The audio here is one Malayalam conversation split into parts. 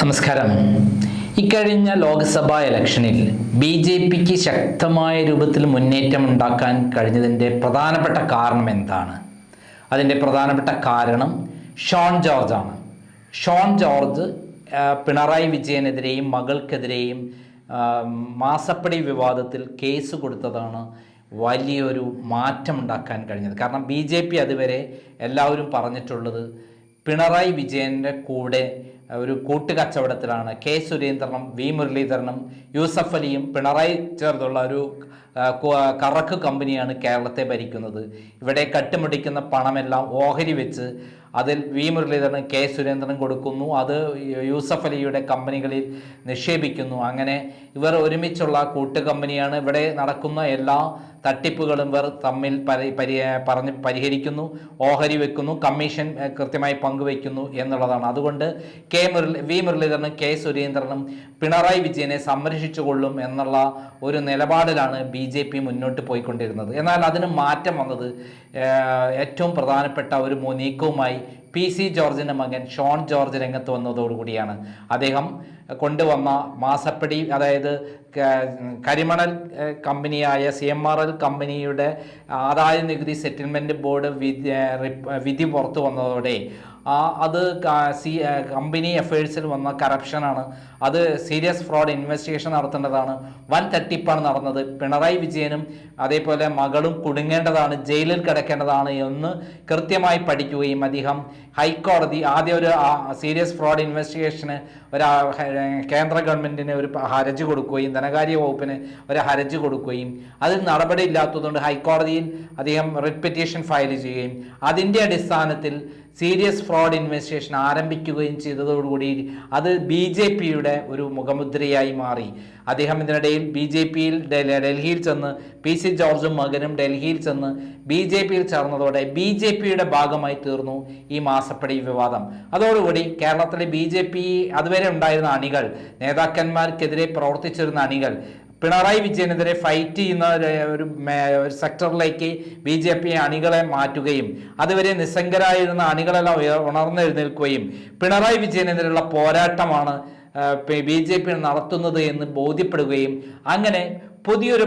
നമസ്കാരം. ഇക്കഴിഞ്ഞ ലോക്സഭാ ഇലക്ഷനിൽ ബി ജെ പിക്ക് ശക്തമായ രൂപത്തിൽ മുന്നേറ്റം ഉണ്ടാക്കാൻ കഴിഞ്ഞതിന്റെ പ്രധാനപ്പെട്ട കാരണം എന്താണ്? അതിന്റെ പ്രധാനപ്പെട്ട കാരണം ഷോൺ ജോർജാണ്. ഷോൺ ജോർജ് പിണറായി വിജയനെതിരെയും മകൾക്കെതിരെയും മാസപ്പടി വിവാദത്തിൽ കേസ് കൊടുത്തതാണ് വലിയൊരു മാറ്റം ഉണ്ടാക്കാൻ കഴിഞ്ഞത്. കാരണം ബി ജെ പി അതുവരെ എല്ലാവരും പറഞ്ഞിട്ടുള്ളത് പിണറായി വിജയന്റെ കൂടെ ഒരു കൂട്ടുകച്ചവടത്തിലാണ് കെ സുരേന്ദ്രനും വി മുരളീധരനും യൂസഫ് അലിയും പിണറായി ചേർന്നുള്ള ഒരു കറക്ക് കമ്പനിയാണ് കേരളത്തെ ഭരിക്കുന്നത്. ഇവിടെ കട്ടുമുടിക്കുന്ന പണമെല്ലാം ഓഹരി വെച്ച് അതിൽ വി മുരളീധരനും കെ സുരേന്ദ്രനും കൊടുക്കുന്നു. അത് യൂസഫ് അലിയുടെ കമ്പനികളിൽ നിക്ഷേപിക്കുന്നു. അങ്ങനെ ഇവർ ഒരുമിച്ചുള്ള കൂട്ടുകമ്പനിയാണ്. ഇവിടെ നടക്കുന്ന എല്ലാ തട്ടിപ്പുകളും ഇവർ തമ്മിൽ പരി പറഞ്ഞ് പരിഹരിക്കുന്നു ഓഹരി വെക്കുന്നു കമ്മീഷൻ കൃത്യമായി പങ്കുവയ്ക്കുന്നു എന്നുള്ളതാണ്. അതുകൊണ്ട് കെ മുരളി വി മുരളീധരനും കെ സുരേന്ദ്രനും പിണറായി വിജയനെ സംരക്ഷിച്ചുകൊള്ളും എന്നുള്ള ഒരു നിലപാടിലാണ് ബി ജെ പി മുന്നോട്ട് പോയിക്കൊണ്ടിരുന്നത്. എന്നാൽ അതിന് മാറ്റം വന്നത് ഏറ്റവും പ്രധാനപ്പെട്ട ഒരു നീക്കവുമായി പി സി ജോർജിന്റെ മകൻ ഷോൺ ജോർജ് രംഗത്ത് വന്നതോടുകൂടിയാണ്. അദ്ദേഹം കൊണ്ടുവന്ന മാസപ്പടി അതായത് കരിമണൽ കമ്പനിയായ സി എം ആർ എൽ കമ്പനിയുടെ ആദായ നികുതി സെറ്റിൽമെന്റ് ബോർഡ് വിധി വിധി പുറത്തു വന്നതോടെ അത് സി കമ്പനി അഫയേഴ്സിൽ വന്ന കറപ്ഷനാണ് അത് സീരിയസ് ഫ്രോഡ് ഇൻവെസ്റ്റിഗേഷൻ നടത്തേണ്ടതാണ്. വൻ തട്ടിപ്പാണ് നടന്നത്. പിണറായി വിജയനും അതേപോലെ മകളും കുടുങ്ങേണ്ടതാണ് ജയിലിൽ കിടക്കേണ്ടതാണ് എന്ന് കൃത്യമായി പഠിക്കുകയും അദ്ദേഹം ഹൈക്കോടതി ആദ്യം ഒരു സീരിയസ് ഫ്രോഡ് ഇൻവെസ്റ്റിഗേഷന് ഒരു കേന്ദ്ര ഗവൺമെന്റിന് ഒരു ഹരജ് കൊടുക്കുകയും ധനകാര്യ വകുപ്പിന് ഒരു ഹരജ് കൊടുക്കുകയും അതിൽ നടപടി ഇല്ലാത്തതുകൊണ്ട് ഹൈക്കോടതിയിൽ അദ്ദേഹം പെറ്റീഷൻ ഫയൽ ചെയ്യുകയും അതിന്റെ അടിസ്ഥാനത്തിൽ സീരിയസ് ഫ്രോഡ് ഇൻവെസ്റ്റിഗേഷൻ ആരംഭിക്കുകയും ചെയ്തതോടുകൂടി അത് ബി ജെ പിയുടെ ഒരു മുഖമുദ്രയായി മാറി. അദ്ദേഹം ഇതിനിടയിൽ ബി ജെ പിയിൽ ഡൽഹിയിൽ ചെന്ന് പി സി ജോർജും മകനും ഡൽഹിയിൽ ചെന്ന് ബി ജെ പിയിൽ ചേർന്നതോടെ ബി ജെ പിയുടെ ഭാഗമായി തീർന്നു ഈ മാസപ്പടി വിവാദം. അതോടുകൂടി കേരളത്തിലെ ബി ജെ പി അതുവരെ ഉണ്ടായിരുന്ന അണികൾ നേതാക്കന്മാർക്കെതിരെ പ്രവർത്തിച്ചിരുന്ന അണികൾ പിണറായി വിജയനെതിരെ ഫൈറ്റ് ചെയ്യുന്ന ഒരു- സെക്ടറിലേക്ക് ബി ജെ പി അണികളെ മാറ്റുകയും അതുവരെ നിസ്സംഗരായിരുന്ന അണികളെല്ലാം ഉണർന്നെഴുന്നേൽക്കുകയും പിണറായി വിജയനെതിരെയുള്ള പോരാട്ടമാണ് ബി ജെ പി നടത്തുന്നത് എന്ന് ബോധ്യപ്പെടുകയും അങ്ങനെ പുതിയൊരു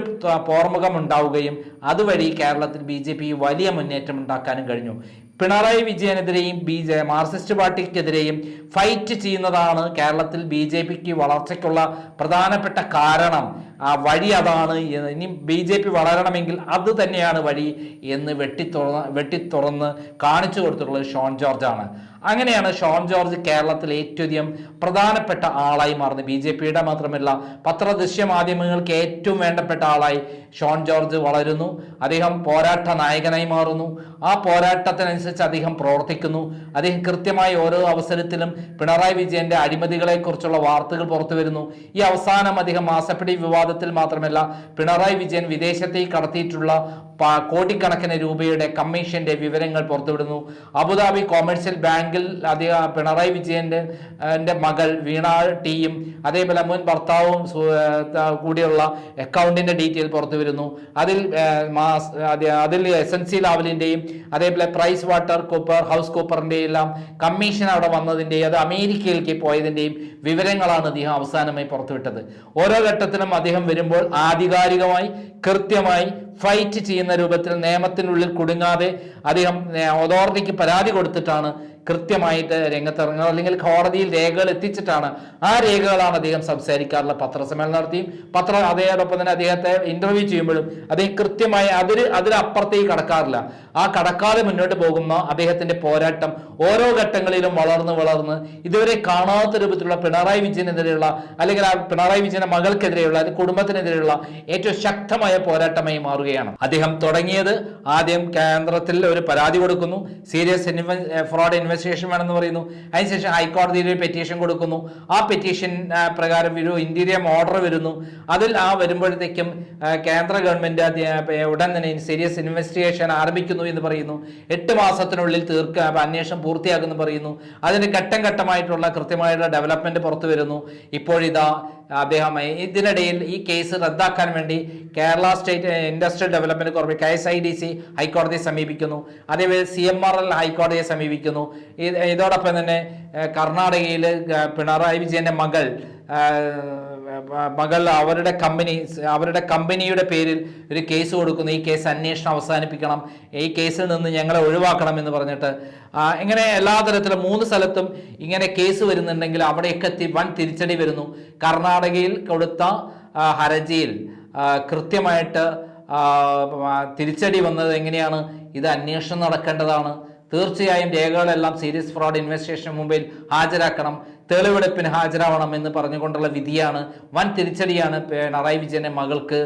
പോർമുഖം ഉണ്ടാവുകയും അതുവഴി കേരളത്തിൽ ബി ജെ പി വലിയ മുന്നേറ്റം ഉണ്ടാക്കാനും കഴിഞ്ഞു. പിണറായി വിജയനെതിരെയും ബി ജെ മാർക്സിസ്റ്റ് പാർട്ടിക്കെതിരെയും ഫൈറ്റ് ചെയ്യുന്നതാണ് കേരളത്തിൽ ബി ജെ പിക്ക് വളർച്ചയ്ക്കുള്ള പ്രധാനപ്പെട്ട കാരണം. ആ വഴി അതാണ് ഇനി ബി ജെ പി വളരണമെങ്കിൽ അത് തന്നെയാണ് വഴി എന്ന് വെട്ടിത്തുറന്ന് വെട്ടിത്തുറന്ന് കാണിച്ചു കൊടുത്തിട്ടുള്ളത് ഷോൺ ജോർജാണ്. അങ്ങനെയാണ് ഷോൺ ജോർജ് കേരളത്തിൽ ഏറ്റവും പ്രധാനപ്പെട്ട ആളായി മാറുന്നത്. ബി ജെ പിയുടെ മാത്രമല്ല പത്രദൃശ്യ മാധ്യമങ്ങൾക്ക് ഏറ്റവും വേണ്ടപ്പെട്ട ആളായി ഷോൺ ജോർജ് വളരുന്നു. അദ്ദേഹം പോരാട്ട നായകനായി മാറുന്നു. ആ പോരാട്ടത്തിനനുസരിച്ച് അദ്ദേഹം പ്രവർത്തിക്കുന്നു. അദ്ദേഹം കൃത്യമായി ഓരോ അവസരത്തിലും പിണറായി വിജയന്റെ അഴിമതികളെക്കുറിച്ചുള്ള വാർത്തകൾ പുറത്തു വരുന്നു. ഈ അവസാനം അദ്ദേഹം മാസപ്പിടി വിവാദത്തിൽ മാത്രമല്ല പിണറായി വിജയൻ വിദേശത്തേക്ക് കടത്തിയിട്ടുള്ള കോടിക്കണക്കിന് രൂപയുടെ കമ്മീഷന്റെ വിവരങ്ങൾ പുറത്തുവിടുന്നു. അബുദാബി കൊമേഴ്സ്യൽ ബാങ്കിൽ അദ്ദേഹം പിണറായി വിജയന്റെ മകൾ വീണ ടീയും അതേപോലെ മുൻ ഭർത്താവും കൂടിയുള്ള അക്കൗണ്ടിന്റെ ഡീറ്റെയിൽ പുറത്തു വരുന്നു. അതിൽ മാസ് അതിൽ എസ് എൻ സി ലാവലിന്റെയും അതേപോലെ പ്രൈസ് വാട്ടർ കൂപ്പർ ഹൗസ് കൂപ്പറിന്റെയും എല്ലാം കമ്മീഷൻ അവിടെ വന്നതിന്റെയും അത് അമേരിക്കയിലേക്ക് പോയതിന്റെയും വിവരങ്ങളാണ് അദ്ദേഹം അവസാനമായി പുറത്തുവിട്ടത്. ഓരോ ഘട്ടത്തിലും അദ്ദേഹം വരുമ്പോൾ ആധികാരികമായി കൃത്യമായി ഫൈറ്റ് ചെയ്യുന്ന രൂപത്തിൽ നിയമത്തിനുള്ളിൽ കുടുങ്ങാതെ അദ്ദേഹം അതോറിറ്റിക്ക് പരാതി കൊടുത്തിട്ടാണ് കൃത്യമായിട്ട് രംഗത്തിറങ്ങുന്നത്. അല്ലെങ്കിൽ കോടതിയിൽ രേഖകൾ എത്തിച്ചിട്ടാണ് ആ രേഖകളാണ് അദ്ദേഹം സംസാരിക്കാറുള്ള പത്രസമ്മേളനം നടത്തിയും പത്ര അതേടൊപ്പം തന്നെ അദ്ദേഹത്തെ ഇന്റർവ്യൂ ചെയ്യുമ്പോഴും അദ്ദേഹം കൃത്യമായി അതിന് അതിനപ്പുറത്തേക്ക് കടക്കാറില്ല. ആ കടക്കാതെ മുന്നോട്ട് പോകുന്ന അദ്ദേഹത്തിന്റെ പോരാട്ടം ഓരോ ഘട്ടങ്ങളിലും വളർന്ന് വളർന്ന് ഇതുവരെ കാണാത്ത രൂപത്തിലുള്ള പിണറായി വിജയനെതിരെയുള്ള അല്ലെങ്കിൽ ആ പിണറായി വിജയന്റെ മകൾക്കെതിരെയുള്ള അല്ലെങ്കിൽ കുടുംബത്തിനെതിരെയുള്ള ഏറ്റവും ശക്തമായ പോരാട്ടമായി മാറുകയാണ്. അദ്ദേഹം തുടങ്ങിയത് ആദ്യം കേന്ദ്രത്തിൽ ഒരു പരാതി കൊടുക്കുന്നു. സീരിയസ് ഫ്രോഡ് ഇൻവെസ്റ്റിഗേഷൻ വേണമെന്ന് പറയുന്നു. അതിനുശേഷം ഹൈക്കോടതിയിൽ ഒരു പെറ്റീഷൻ കൊടുക്കുന്നു. ആ പെറ്റീഷൻ പ്രകാരം ഒരു ഇന്റീരിയം ഓർഡർ വരുന്നു. അതിൽ ആ വരുമ്പോഴത്തേക്കും കേന്ദ്ര ഗവൺമെന്റ് ഉടൻ തന്നെ സീരിയസ് ഇൻവെസ്റ്റിഗേഷൻ ആരംഭിക്കുന്നു. എന്ന് പറയുന്നു. എട്ട് മാസത്തിനുള്ളിൽ തീർക്കുക അപ്പൊ അന്വേഷണം പൂർത്തിയാകുമെന്ന് പറയുന്നു. അതിന് ഘട്ടം ഘട്ടമായിട്ടുള്ള കൃത്യമായിട്ടുള്ള ഡെവലപ്മെന്റ് പുറത്തു വരുന്നു. ഇപ്പോഴിതാ അദ്ദേഹം ഇതിനിടയിൽ ഈ കേസ് റദ്ദാക്കാൻ വേണ്ടി Kerala state industrial development corporation K S I D C ഹൈക്കോടതിയെ സമീപിക്കുന്നു. അതേപോലെ സി എം ആർ എൽ ഹൈക്കോടതിയെ സമീപിക്കുന്നു. ഇതോടൊപ്പം തന്നെ കർണാടകയിൽ പിണറായി വിജയന്റെ മകൾ മകൾ അവരുടെ കമ്പനി അവരുടെ കമ്പനിയുടെ പേരിൽ ഒരു കേസ് കൊടുക്കുന്നു. ഈ കേസ് അന്വേഷണം അവസാനിപ്പിക്കണം. ഈ കേസിൽ നിന്ന് ഞങ്ങളെ ഒഴിവാക്കണം എന്ന് പറഞ്ഞിട്ട് ഇങ്ങനെ എല്ലാ തരത്തിലും മൂന്ന് സ്ഥലത്തും ഇങ്ങനെ കേസ് വരുന്നുണ്ടെങ്കിൽ അവിടെയൊക്കെ വൻ തിരിച്ചടി വരുന്നു. കർണാടകയിൽ കൊടുത്ത ഹർജിയിൽ കൃത്യമായിട്ട് തിരിച്ചടി വന്നത് എങ്ങനെയാണ്? ഇത് അന്വേഷണം നടക്കേണ്ടതാണ്. തീർച്ചയായും രേഖകളെല്ലാം സീരിയസ് ഫ്രോഡ് ഇൻവെസ്റ്റിഗേഷന് മുമ്പിൽ ഹാജരാക്കണം. തെളിവെടുപ്പിന് ഹാജരാവണം എന്ന് പറഞ്ഞുകൊണ്ടുള്ള വിധിയാണ്. വൻ തിരിച്ചടിയാണ് പിണറായി വിജയന്റെ മകൾക്ക്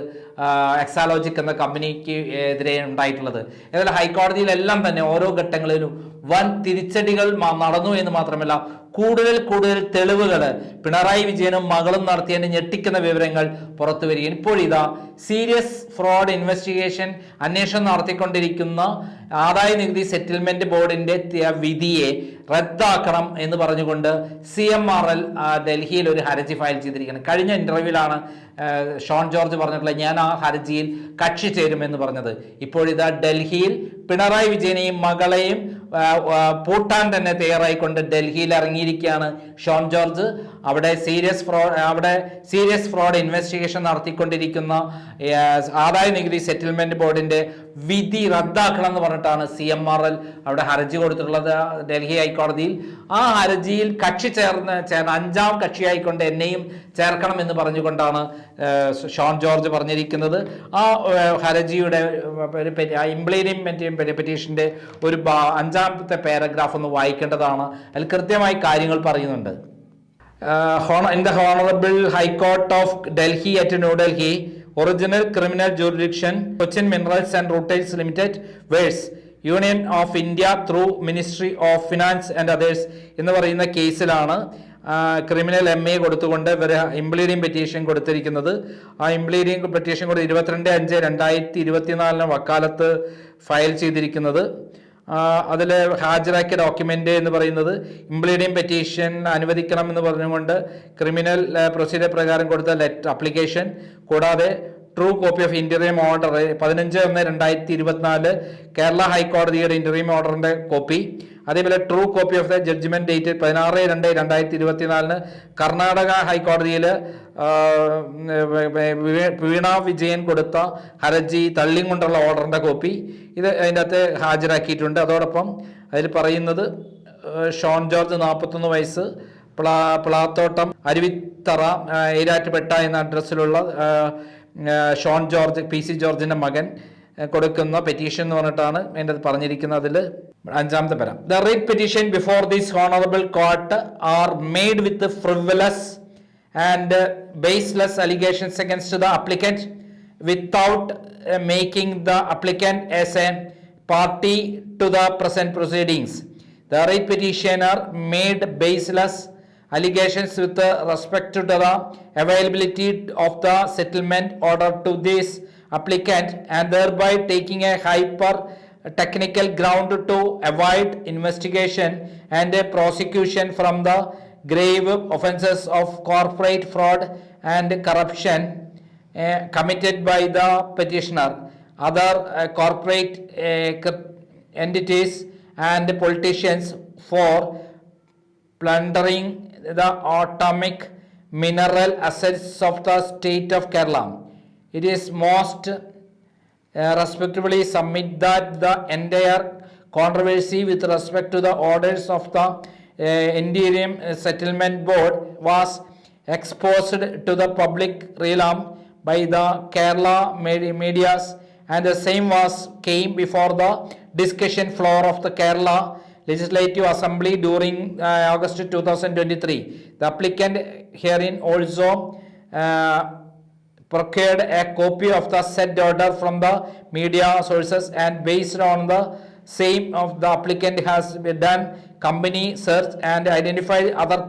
എക്സാലോജിക് എന്ന കമ്പനിക്ക് എതിരെ ഉണ്ടായിട്ടുള്ളത്. എന്നാൽ ഹൈക്കോടതിയിലെല്ലാം തന്നെ ഓരോ ഘട്ടങ്ങളിലും വൻ തിരിച്ചടികൾ നടന്നു എന്ന് മാത്രമല്ല കൂടുതൽ കൂടുതൽ തെളിവുകൾ പിണറായി വിജയനും മകളും നടത്തിയതിന് ഞെട്ടിക്കുന്ന വിവരങ്ങൾ പുറത്തു വരികയും ഇപ്പോൾ ഇതാ സീരിയസ് ഫ്രോഡ് ഇൻവെസ്റ്റിഗേഷൻ അന്വേഷണം നടത്തിക്കൊണ്ടിരിക്കുന്ന ആദായ നികുതി സെറ്റിൽമെന്റ് ബോർഡിന്റെ വിധിയെ റദ്ദാക്കണം എന്ന് പറഞ്ഞുകൊണ്ട് സി എം ആർ എൽ ഡൽഹിയിൽ ഒരു ഹർജി ഫയൽ ചെയ്തിരിക്കുന്നത് കഴിഞ്ഞ ഇന്റർവ്യൂവിലാണ് ഷോൺ ജോർജ് പറഞ്ഞിട്ടുള്ളത് ഞാൻ ആ ഹർജിയിൽ കക്ഷി ചേരുമെന്ന് പറഞ്ഞത്. ഇപ്പോഴിതാ ഡൽഹിയിൽ പിണറായി വിജയനെയും മകളെയും പൂട്ടാൻ തന്നെ തയ്യാറായിക്കൊണ്ട് ഡൽഹിയിൽ ഇറങ്ങിയിരിക്കുകയാണ് ഷോൺ ജോർജ്. അവിടെ സീരിയസ് ഫ്രോഡ് അവിടെ സീരിയസ് ഫ്രോഡ് ഇൻവെസ്റ്റിഗേഷൻ നടത്തിക്കൊണ്ടിരിക്കുന്ന ആദായ നികുതി സെറ്റിൽമെന്റ് ബോർഡിന്റെ വിധി റദ്ദാക്കണം എന്ന് പറഞ്ഞിട്ടാണ് സി എം ആർ എൽ അവിടെ ഹർജി കൊടുത്തിട്ടുള്ളത് ഡൽഹി ഹൈക്കോടതിയിൽ. ആ ഹർജിയിൽ കക്ഷി ചേർന്ന് ചേർന്ന അഞ്ചാം കക്ഷിയായിക്കൊണ്ട് എന്നെയും ചേർക്കണം എന്ന് പറഞ്ഞുകൊണ്ടാണ് ഷോൺ ജോർജ് പറഞ്ഞിരിക്കുന്നത്. ആ ഹർജിയുടെ ഒരു ഇംപ്ലീമെന്റ് പെറ്റീഷന്റെ ഒരു അഞ്ചാമത്തെ പാരഗ്രാഫ് ഒന്ന് വായിക്കേണ്ടതാണ്. അതിൽ കൃത്യമായി കാര്യങ്ങൾ പറയുന്നുണ്ട്. in the Honorable High Court of Delhi at New original criminal jurisdiction Cochin minerals and rutiles limited versus union of India through ministry of finance and others എന്ന് പറയുന്ന കേസിലാണ് ക്രിമിനൽ എം എ കൊടുത്തുകൊണ്ട് ഇവർ ഇംപ്ലീരിയം പെറ്റീഷൻ കൊടുത്തിരിക്കുന്നത്. ആ ഇംപ്ലീരിയം പെറ്റീഷൻ കൊടുത്ത് ഇരുപത്തിരണ്ട് അഞ്ച് രണ്ടായിരത്തി ഇരുപത്തിനാലിന് വക്കാലത്ത് ഫയൽ ചെയ്തിരിക്കുന്നത്. അതിൽ ഹാജരാക്കിയ ഡോക്യുമെന്റ് എന്ന് പറയുന്നത് ഇംപ്ലീഡിംഗ് പെറ്റീഷൻ അനുവദിക്കണം എന്ന് പറഞ്ഞുകൊണ്ട് ക്രിമിനൽ പ്രൊസീജിയർ പ്രകാരം കൊടുത്ത ലെറ്റർ അപ്ലിക്കേഷൻ. കൂടാതെ true copy of interview order പതിനഞ്ച് ഒന്ന് രണ്ടായിരത്തി ഇരുപത്തിനാല് കേരള ഹൈക്കോടതിയുടെ ഇന്റർവ്യൂ ഓർഡറിന്റെ കോപ്പി അതേപോലെ true copy of the judgment date പതിനാറ് രണ്ട് രണ്ടായിരത്തി ഇരുപത്തിനാലിന് കർണാടക ഹൈക്കോടതിയിൽ വീണ വിജയൻ കൊടുത്ത ഹർജി തള്ളിയും കൊണ്ടുള്ള ഓർഡറിന്റെ കോപ്പി ഇത് അതിന്റെ അകത്ത് ഹാജരാക്കിയിട്ടുണ്ട്. അതോടൊപ്പം അതിൽ പറയുന്നത് ഷോൺ ജോർജ് നാൽപ്പത്തൊന്ന് വയസ്സ് പ്ലാ പ്ലാത്തോട്ടം അരുവിത്തറ ഏരാറ്റുപെട്ട എന്ന അഡ്രസ്സിലുള്ള ഷോൺ ജോർജ് പി സി ജോർജിന്റെ മകൻ കൊടുക്കുന്ന പെറ്റീഷൻ എന്ന് പറഞ്ഞിട്ടാണ് എന്റെ പറഞ്ഞിരിക്കുന്നത്. അതിൽ അഞ്ചാമത്തെ പരം. The writ petition before this honourable court are made with frivolous and baseless allegations against the applicant without making the applicant as a party to the present proceedings the writ are made baseless allegations with respect to the availability of the settlement order to this applicant and thereby taking a hyper technical ground to avoid investigation and a prosecution from the grave offences of corporate fraud and corruption uh, committed by the petitioner, other uh, corporate uh, entities and politicians for plundering the atomic mineral assets of the state of Kerala. It is most uh, respectfully submit that the entire controversy with respect to the orders of the uh, interim settlement board was exposed to the public realm by the Kerala medias and the same was came before the discussion floor of the Kerala Legislative Assembly during uh, August 2023. The applicant herein also uh, procured a copy of the said order from the media sources and based on the same of the applicant has done company search and identified other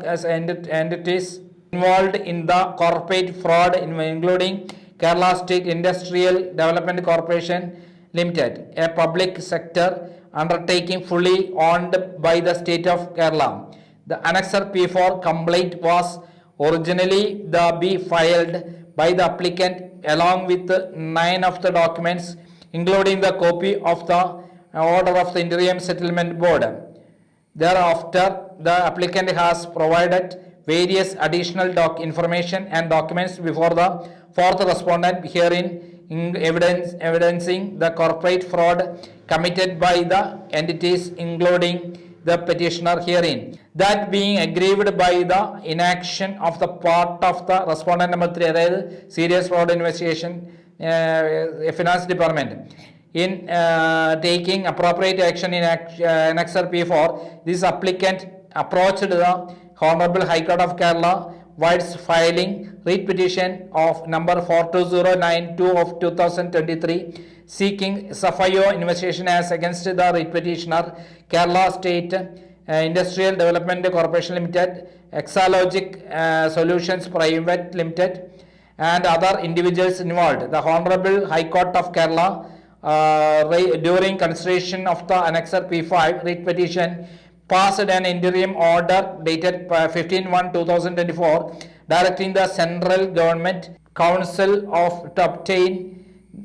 entities involved in the corporate fraud including Kerala State Industrial Development Corporation Limited, a public sector undertaking fully owned by the state of Kerala. The annexer P4 complaint was originally the be filed by the applicant along with nine of the documents, including the copy of the order of the interim settlement board. Thereafter, the applicant has provided various additional doc information and documents before the fourth respondent herein in evidence evidencing the corporate fraud committed by the entities including the petitioner herein. That being aggrieved by the inaction of the part of the respondent number three, അതായത് serious fraud investigation, uh, finance department. In uh, taking appropriate action in act- uh, Annexure P4, this applicant approached the Honorable High Court of Kerala whilst filing writ petition of number 42092 of 2023 seeking SFIO investigation as against the writ petitioner Kerala State uh, Industrial Development Corporation Limited, Exalogic uh, Solutions Private Limited and other individuals involved. The Honorable High Court of Kerala uh, during consideration of the Annexure P5 writ petition passed an interim order dated uh, 15-1-2024 directing the central government council of to obtain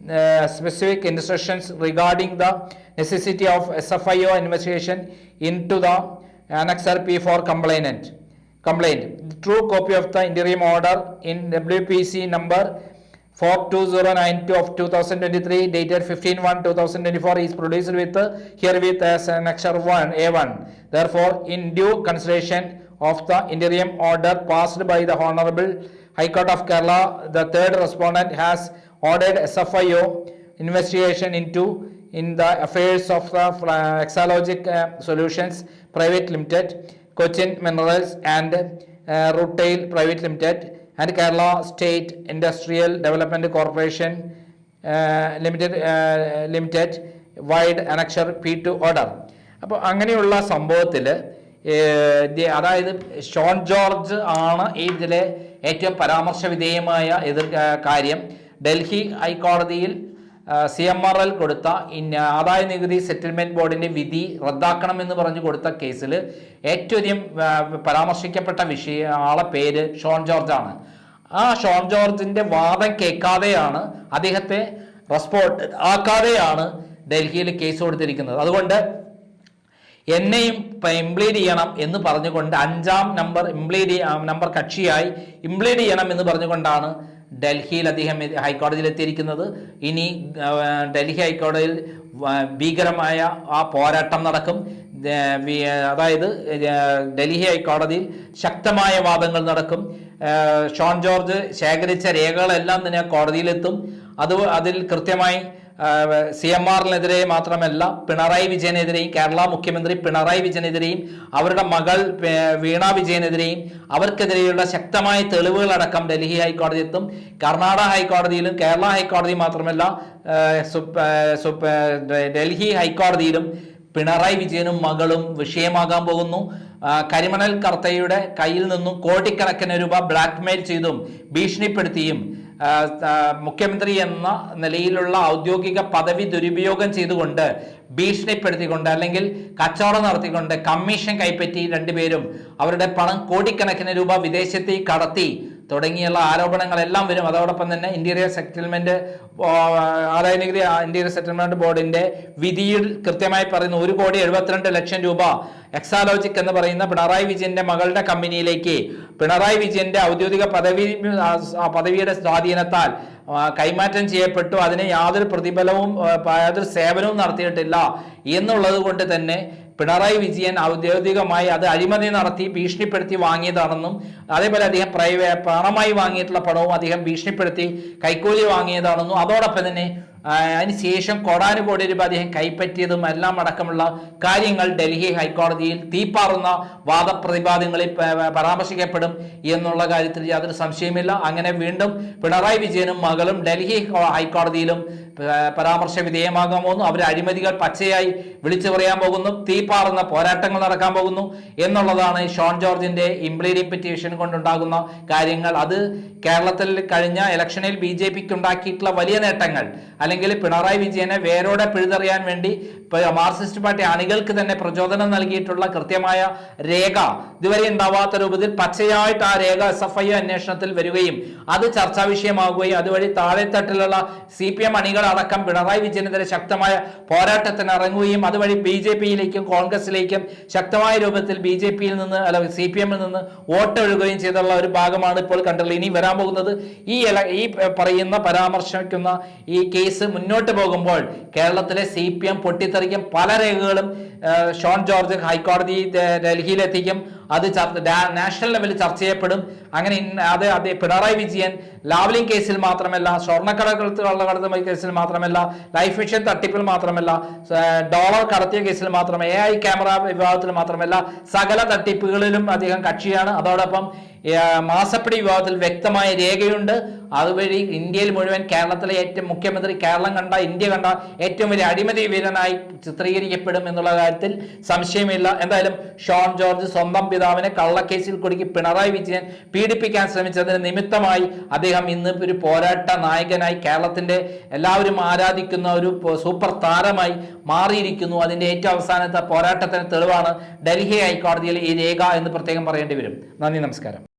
uh, specific instructions regarding the necessity of SFIO investigation into the Annexure P4 complainant. Complaint. The true copy of the interim order in WPC number 42092 of 2023 dated 15-1-2024 is produced with uh, herewith as annexure 1 A1. Therefore, in due consideration of the interim order passed by the Honorable High Court of Kerala, the third respondent has ordered SFIO investigation into in the affairs of the uh, Exalogic uh, Solutions Private Limited, Cochin Minerals and uh, Retail Private Limited and Kerala state industrial development corporation limited uh, vide annexure P two order അപ്പോൾ അങ്ങനെയുള്ള സംഭവത്തിൽ അതായത് ഷോൺ ജോർജ് ആണ് ഇതിലെ ഏറ്റവും പരാമർശ വിധേയമായ എതിർ കാര്യം. ഡൽഹി ഹൈക്കോടതിയിൽ സി എം ആർ എൽ കൊടുത്ത ആദായ നികുതി സെറ്റിൽമെന്റ് ബോർഡിന്റെ വിധി റദ്ദാക്കണമെന്ന് പറഞ്ഞു കൊടുത്ത കേസിൽ ഏറ്റവും അധികം പരാമർശിക്കപ്പെട്ട വിഷയ ആളെ പേര് ഷോൺ ജോർജ് ആണ് ആ ഷോൺ ജോർജിന്റെ വാദം കേൾക്കാതെയാണ് അദ്ദേഹത്തെ റെസ്പോണ്ട് ആക്കാതെയാണ് ഡൽഹിയിൽ കേസ് കൊടുത്തിരിക്കുന്നത്. അതുകൊണ്ട് എന്നെയും ഇംപ്ലീഡ് ചെയ്യണം എന്ന് പറഞ്ഞുകൊണ്ട് അഞ്ചാം നമ്പർ ഇംപ്ലീഡ് നമ്പർ കക്ഷിയായി ഇംപ്ലീഡ് ചെയ്യണം എന്ന് പറഞ്ഞുകൊണ്ടാണ് ഡൽഹിയിൽ അദ്ദേഹം ഹൈക്കോടതിയിൽ എത്തിയിരിക്കുന്നത്. ഇനി ഡൽഹി ഹൈക്കോടതിയിൽ ഭീകരമായ ആ പോരാട്ടം നടക്കും. അതായത് ഡൽഹി ഹൈക്കോടതിയിൽ ശക്തമായ വാദങ്ങൾ നടക്കും. ഷോൺ ജോർജ് ശേഖരിച്ച രേഖകളെല്ലാം തന്നെ കോടതിയിലെത്തും. അത് അതിൽ കൃത്യമായി സി എം ആറിനെതിരെ മാത്രമല്ല പിണറായി വിജയനെതിരെയും കേരള മുഖ്യമന്ത്രി പിണറായി വിജയനെതിരെയും അവരുടെ മകൾ വീണ വിജയനെതിരെയും അവർക്കെതിരെയുള്ള ശക്തമായ തെളിവുകളടക്കം ഡൽഹി ഹൈക്കോടതി എത്തും കർണാടക ഹൈക്കോടതിയിലും കേരള ഹൈക്കോടതി മാത്രമല്ല ഡൽഹി ഹൈക്കോടതിയിലും പിണറായി വിജയനും മകളും വിഷയമാകാൻ പോകുന്നു. കരിമണൽ കർത്തയുടെ കയ്യിൽ നിന്നും കോടിക്കണക്കിന് രൂപ ബ്ലാക്ക്മെയിൽ ചെയ്തും ഭീഷണിപ്പെടുത്തിയും മുഖ്യമന്ത്രി എന്ന നിലയിലുള്ള ഔദ്യോഗിക പദവി ദുരുപയോഗം ചെയ്തുകൊണ്ട് ഭീഷണിപ്പെടുത്തിക്കൊണ്ട് അല്ലെങ്കിൽ കച്ചവടം നടത്തിക്കൊണ്ട് കമ്മീഷൻ കൈപ്പറ്റി രണ്ടുപേരും അവരുടെ പണം കോടിക്കണക്കിന് രൂപ വിദേശത്തേക്ക് കടത്തി തുടങ്ങിയുള്ള ആരോപണങ്ങളെല്ലാം വരും. അതോടൊപ്പം തന്നെ ഇന്റീരിയർ സെറ്റിൽമെന്റ് ആദായ നികുതി ഇന്റീരിയർ സെറ്റിൽമെന്റ് ബോർഡിന്റെ വിധിയിൽ കൃത്യമായി പറയുന്നു ഒരു കോടി എഴുപത്തിരണ്ട് ലക്ഷം രൂപ എക്സാലോജിക് എന്ന് പറയുന്ന പിണറായി വിജയന്റെ മകളുടെ കമ്പനിയിലേക്ക് പിണറായി വിജയന്റെ ഔദ്യോഗിക പദവി പദവിയുടെ സ്വാധീനത്താൽ കൈമാറ്റം ചെയ്യപ്പെട്ടു. അതിന് യാതൊരു പ്രതിഫലവും യാതൊരു സേവനവും നടത്തിയിട്ടില്ല എന്നുള്ളത് കൊണ്ട് തന്നെ പിണറായി വിജയൻ ഔദ്യോഗികമായി അത് അഴിമതി നടത്തി ഭീഷണിപ്പെടുത്തി വാങ്ങിയതാണെന്നും അതേപോലെ അദ്ദേഹം പ്രൈവേ പണമായി വാങ്ങിയിട്ടുള്ള പണവും അദ്ദേഹം ഭീഷണിപ്പെടുത്തി കൈക്കൂലി വാങ്ങിയതാണെന്നും അതോടൊപ്പം തന്നെ അതിനുശേഷം കോടാനുകോടി രൂപ അദ്ദേഹം കൈപ്പറ്റിയതും എല്ലാം അടക്കമുള്ള കാര്യങ്ങൾ ഡൽഹി ഹൈക്കോടതിയിൽ തീപ്പാറുന്ന വാദപ്രതിവാദങ്ങളിൽ പരാമർശിക്കപ്പെടും എന്നുള്ള കാര്യത്തിൽ യാതൊരു സംശയമില്ല അങ്ങനെ വീണ്ടും പിണറായി വിജയനും മകളും ഡൽഹി ഹൈക്കോടതിയിലും പരാമർശ വിധേയമാകാൻ പോകുന്നു അവർ അഴിമതികൾ പച്ചയായി വിളിച്ചു പറയാൻ പോകുന്നു തീപ്പാറുന്ന പോരാട്ടങ്ങൾ നടക്കാൻ പോകുന്നു എന്നുള്ളതാണ് ഷോൺ ജോർജിന്റെ ഇംപ്ലീഡിംഗ് പെറ്റീഷൻ കൊണ്ടുണ്ടാകുന്ന കാര്യങ്ങൾ. അത് കേരളത്തിൽ കഴിഞ്ഞ ഇലക്ഷനിൽ ബി ജെ പിക്ക് ഉണ്ടാക്കിയിട്ടുള്ള വലിയ നേട്ടങ്ങൾ. അല്ലെങ്കിൽ പിണറായി വിജയനെ വേരോടെ പിഴുതെറിയാൻ വേണ്ടി മാർക്സിസ്റ്റ് പാർട്ടി അണികൾക്ക് തന്നെ പ്രചോദനം നൽകിയിട്ടുള്ള കൃത്യമായ രേഖ ഇതുവരെ ഉണ്ടാവാത്ത രൂപത്തിൽ പച്ചയായിട്ട് ആ രേഖ എസ് എഫ് ഐ അന്വേഷണത്തിൽ വരികയും അത് ചർച്ചാ വിഷയമാകുകയും അതുവഴി താഴെത്തട്ടിലുള്ള സി പി എം അണികൾ അണികളടക്കം പിണറായി വിജയനെതിരെ ശക്തമായ പോരാട്ടത്തിന് ഇറങ്ങുകയും അതുവഴി ബി ജെ പിയിലേക്കും കോൺഗ്രസിലേക്കും ശക്തമായ രൂപത്തിൽ ബി ജെ പിയിൽ നിന്ന് അല്ലെങ്കിൽ സി പി എമ്മിൽ നിന്ന് വോട്ടൊഴുകുകയും ചെയ്തുള്ള ഒരു ഭാഗമാണ് ഇപ്പോൾ കണ്ടുള്ളത് ഇനി വരാൻ പോകുന്നത് ഈ ഈ പറയുന്ന പരാമർശിക്കുന്ന ഈ കേസ് മുന്നോട്ട് പോകുമ്പോൾ കേരളത്തിലെ സി പി എം പൊട്ടിത്തെറിക്കും. പല രേഖകളും ഷോൺ ജോർജ് ഹൈക്കോടതി ഡൽഹിയിലെത്തിക്കും. അത് നാഷണൽ ലെവലിൽ ചർച്ച ചെയ്യപ്പെടും. അങ്ങനെ അത് അത് പിണറായി വിജയൻ ലാവ്ലിംഗ് കേസിൽ മാത്രമല്ല സ്വർണക്കടത്ത് കള്ളക്കടത്ത് മാത്രമല്ല ലൈഫ് മിഷൻ തട്ടിപ്പിൽ മാത്രമല്ല ഡോളർ കടത്തിയ കേസിൽ മാത്രമല്ല എ ഐ ക്യാമറ വിഭാഗത്തിൽ മാത്രമല്ല സകല തട്ടിപ്പുകളിലും അദ്ദേഹം കക്ഷിയാണ്. അതോടൊപ്പം മാസപ്പടി വിഭാഗത്തിൽ വ്യക്തമായ രേഖയുണ്ട്. അതുവഴി ഇന്ത്യയിൽ മുഴുവൻ കേരളത്തിലെ ഏറ്റവും മുഖ്യമന്ത്രി കേരളം കണ്ട ഇന്ത്യ കണ്ട ഏറ്റവും വലിയ അടിമതി വീരനായി ചിത്രീകരിക്കപ്പെടും എന്നുള്ള കാര്യത്തിൽ സംശയമില്ല. എന്തായാലും ഷോൺ ജോർജ് സ്വന്തം പിതാവിനെ കള്ളക്കേസിൽ കുടുക്കി പിണറായി വിജയൻ പീഡിപ്പിക്കാൻ ശ്രമിച്ചതിന് നിമിത്തമായി അദ്ദേഹം ഇന്ന് ഒരു പോരാട്ട നായകനായി കേരളത്തിന്റെ എല്ലാവരും ആരാധിക്കുന്ന ഒരു സൂപ്പർ താരമായി മാറിയിരിക്കുന്നു. അതിന്റെ ഏറ്റവും അവസാനത്തെ പോരാട്ടത്തിന് തെളിവാണ് ഡൽഹി ഹൈക്കോടതിയിൽ ഈ രേഖ എന്ന് പ്രത്യേകം പറയേണ്ടി വരും. നന്ദി നമസ്കാരം.